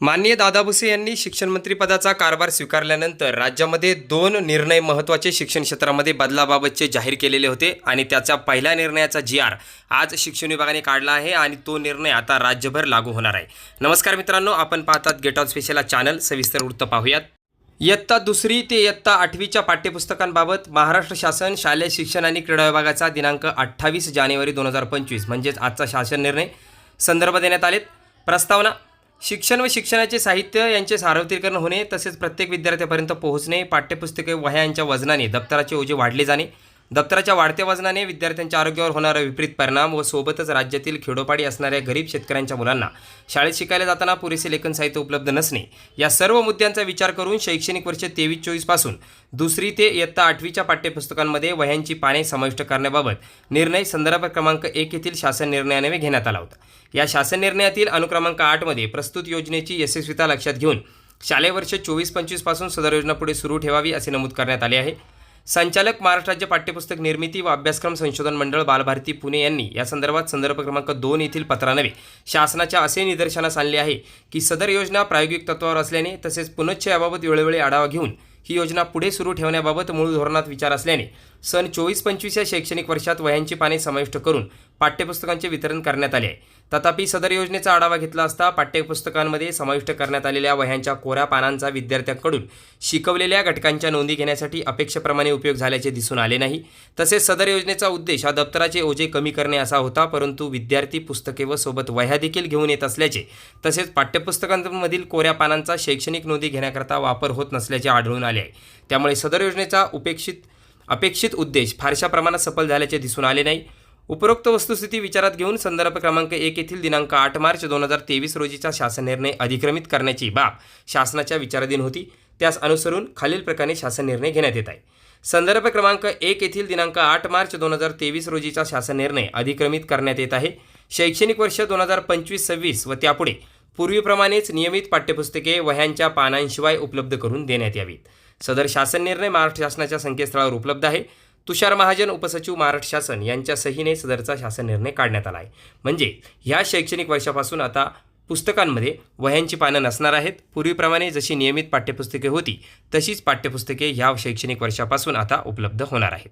माननीय दादा भुसे यांनी शिक्षणमंत्रीपदाचा कारभार स्वीकारल्यानंतर राज्यामध्ये दोन निर्णय महत्त्वाचे शिक्षण क्षेत्रामध्ये बदलाबाबतचे जाहीर केलेले होते आणि त्याचा पहिल्या निर्णयाचा जी आर आज शिक्षण विभागाने काढला आहे आणि तो निर्णय आता राज्यभर लागू होणार आहे. नमस्कार मित्रांनो आपण पाहतात गेट ऑन स्पेशल चॅनल सविस्तर वृत्त पाहूयात. इयत्ता दुसरी ते इयत्ता आठवीच्या पाठ्यपुस्तकांबाबत महाराष्ट्र शासन शालेय शिक्षण आणि क्रीडा विभागाचा दिनांक अठ्ठावीस जानेवारी दोन हजार पंचवीस म्हणजेच आजचा शासन निर्णय संदर्भ देण्यात आलेत. प्रस्तावना शिक्षण व शिक्षणाचे साहित्य यांचे सार्वत्रिकरण होणे तसेच प्रत्येक विद्यार्थ्यापर्यंत पोहोचणे पाठ्यपुस्तके वह्यांच्या वजनाने दप्तराचे ओझे वाढले जाणे दप्तराच्या वाढत्या वजनाने विद्यार्थ्यांच्या आरोग्यावर होणारा विपरीत परिणाम व सोबतच राज्यातील खेडोपाडी असणाऱ्या गरीब शेतकऱ्यांच्या मुलांना शाळेत शिकायला जाताना पुरेसे लेखन साहित्य उपलब्ध नसणे या सर्व मुद्द्यांचा विचार करून शैक्षणिक वर्ष तेवीस चोवीसपासून दुसरी ते इयत्ता आठवीच्या पाठ्यपुस्तकांमध्ये वह्यांची पाने समाविष्ट करण्याबाबत निर्णय संदर्भ क्रमांक एक येथील शासन निर्णयाने घेण्यात आला होता. या शासन निर्णयातील अनुक्रमांक आठमध्ये प्रस्तुत योजनेची यशस्वीता लक्षात घेऊन शालेय वर्ष चोवीस पंचवीसपासून सदर योजना पुढे सुरू ठेवावी असे नमूद करण्यात आले आहे. संचालक महाराष्ट्र राज्य पाठ्यपुस्तक निर्मिती व अभ्यासक्रम संशोधन मंडळ बालभारती पुणे यांनी या संदर्भात संदर्भ क्रमांक दोन येथील पत्रानवे शासनाच्या असे निदर्शनास आणले आहे की सदर योजना प्रायोगिक तत्वावर असल्याने तसेच पुनश्च याबाबत वेळोवेळी आढावा घेऊन ही योजना पुढे सुरू ठेवण्याबाबत मूळ धोरणात विचार असल्याने सन चोवीस पंचवीस या शैक्षणिक वर्षात वह्यांची पाने समाविष्ट करून पाठ्यपुस्तकांचे वितरण करण्यात आले. आहे तथापि सदर योजनेचा आढावा घेतला असता पाठ्यपुस्तकांमध्ये समाविष्ट करण्यात आलेल्या वह्यांच्या कोऱ्या पानांचा विद्यार्थ्यांकडून शिकवलेल्या घटकांच्या नोंदी घेण्यासाठी अपेक्षेप्रमाणे उपयोग झाल्याचे दिसून आले नाही. तसेच सदर योजनेचा उद्देश हा दप्तराचे ओझे कमी करणे असा होता परंतु विद्यार्थी पुस्तके व सोबत वह्या देखील घेऊन येत असल्याचे तसेच पाठ्यपुस्तकांमधील कोऱ्या पानांचा शैक्षणिक नोंदी घेण्याकरता वापर होत नसल्याचे आढळून आले आहे. त्यामुळे सदर योजनेचा उपेक्षित अपेक्षित उद्देश फारशा प्रमाणात सफल झाल्याचे दिसून आले नाही. उपरोक्त वस्तुस्थिती विचारात घेऊन संदर्भ क्रमांक एक येथील दिनांक आठ मार्च दोन हजार तेवीस रोजीचा शासन निर्णय अधिक्रमित करण्याची बाब शासनाच्या विचाराधीन होती. त्यास अनुसरून खालील प्रकारे शासन निर्णय घेण्यात येत आहे. संदर्भ क्रमांक एक येथील दिनांक आठ मार्च दोन हजार तेवीस रोजीचा शासन निर्णय अधिक्रमित करण्यात येत आहे. शैक्षणिक वर्ष दोन हजार पंचवीस सव्वीस व त्यापुढे पूर्वीप्रमाणेच नियमित पाठ्यपुस्तके वह्यांच्या पानांशिवाय उपलब्ध करून देण्यात यावीत. सदर शासन निर्णय महाराष्ट्र शासनाच्या संकेतस्थळावर उपलब्ध आहे. तुषार महाजन उपसचिव महाराष्ट्र शासन यांच्या सहीने सदरचा शासन निर्णय काढण्यात आला आहे. म्हणजे ह्या शैक्षणिक वर्षापासून आता पुस्तकांमध्ये वह्यांची पानं नसणार आहेत. पूर्वीप्रमाणे जशी नियमित पाठ्यपुस्तके होती तशीच पाठ्यपुस्तके ह्या शैक्षणिक वर्षापासून आता उपलब्ध होणार आहेत.